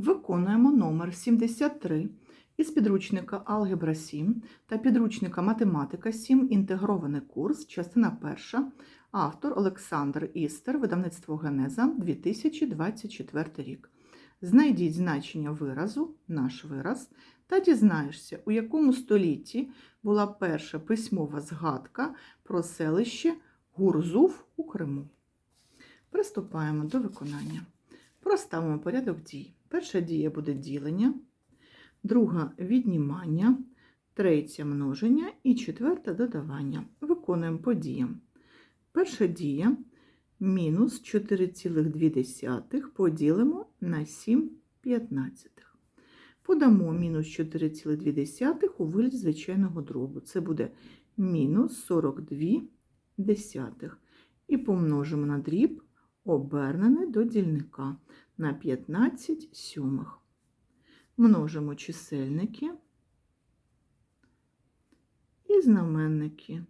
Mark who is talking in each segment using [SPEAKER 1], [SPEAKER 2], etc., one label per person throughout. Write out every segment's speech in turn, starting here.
[SPEAKER 1] Виконуємо номер 73 із підручника Алгебра 7 та підручника Математика 7. Інтегрований курс, частина 1. Автор Олександр Істер, видавництво Генеза 2024 рік. Знайдіть значення виразу, наш вираз, та дізнаєшся, у якому столітті була перша письмова згадка про селище Гурзув у Криму. Приступаємо до виконання. Проставимо порядок дій. Перша дія буде ділення, друга віднімання, третя множення і четверта додавання. Виконуємо по діям. Перша дія мінус 4,2 поділимо на 7 п'ятнадцятих. Подамо мінус 4,2 у вигляді звичайного дробу. Це буде мінус 42 десятих. І помножимо на дріб обернений до дільника на 15 сьомих. Множимо чисельники і знаменники.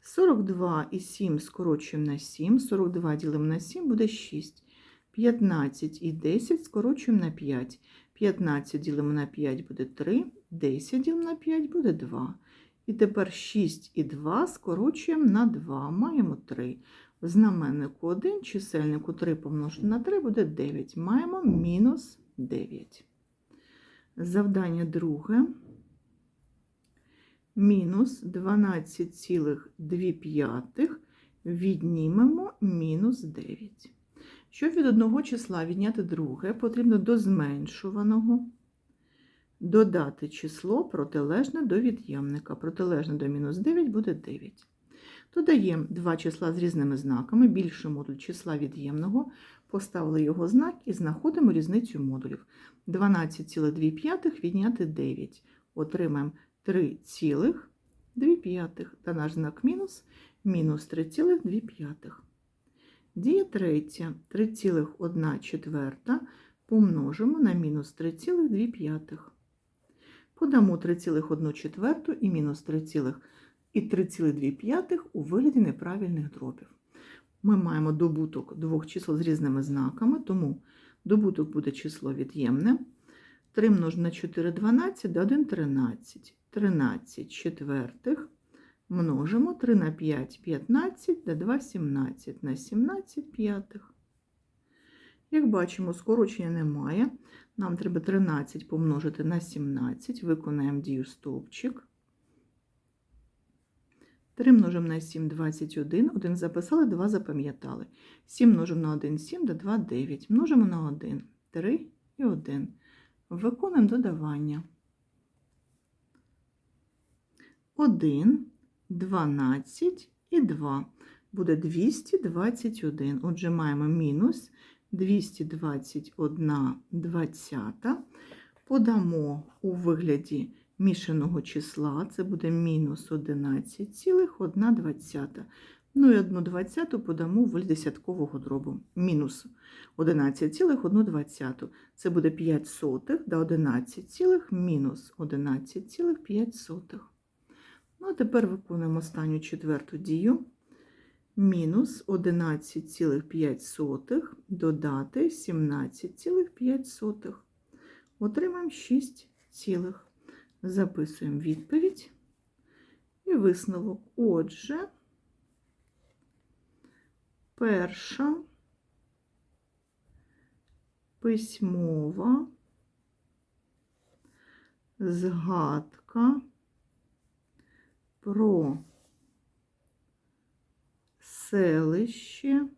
[SPEAKER 1] 42 і 7 скорочуємо на 7, 42 ділимо на 7 буде 6. 15 і 10 скорочуємо на 5. 15 ділимо на 5 буде 3, 10 ділимо на 5 буде 2. І тепер 6 і 2 скорочуємо на 2, маємо 3. Знаменнику 1, чисельнику 3 помножити на 3 буде 9. Маємо мінус 9. Завдання друге. Мінус 12,2 віднімемо мінус 9. Щоб від одного числа відняти друге, потрібно до зменшуваного додати число протилежне до від'ємника. Протилежне до мінус 9 буде 9. Додаємо два числа з різними знаками, більший модуль числа від'ємного, поставили його знак і знаходимо різницю модулів. 12,2 відняти 9. Отримаємо 3,2 та наш знак мінус мінус 3,2. Дія третя 3,1 четверта помножимо на мінус 3,2. Подамо 3,1 четверту і мінус 3,2 і 3,2 у вигляді неправильних дробів. Ми маємо добуток двох чисел з різними знаками, тому добуток буде число від'ємне. 3 множимо на 4 12 да 1 13. 13 четвертих множимо 3 на 5 15 да 2 17 на 17 п'ятих. Як бачимо, скорочення немає. Нам треба 13 помножити на 17, виконаємо дію стовпчик. 3 множимо на 7 21, 1 записали, 2 запам'ятали. 7 множимо на 1 7, да 2 9. Множимо на 1 3 і 1. Виконуємо додавання. 1, 12 і 2. Буде 221. Отже, маємо мінус 221 двадцята. Подамо у вигляді мішаного числа, це буде мінус 11,1. Ну і 1 двадцяту подамо в десяткового дробу. Мінус 11,1. Це буде 5 сотих до 11, цілих мінус 11,5 сотих. Ну, а тепер виконуємо останню четверту дію. Мінус 11,5 додати 17,5. Отримаємо 6 цілих. Записуємо відповідь і висновок. Отже, перша письмова згадка про селище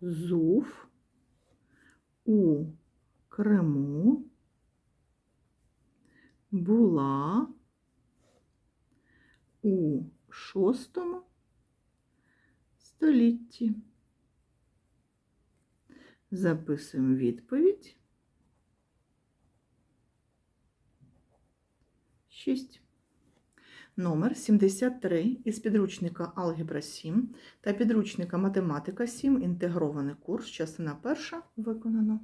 [SPEAKER 1] Гурзув у Криму була у VI столітті. Записуємо відповідь. 6. Номер 73 із підручника Алгебра 7 та підручника Математика 7. Інтегрований курс. Частина перша виконано.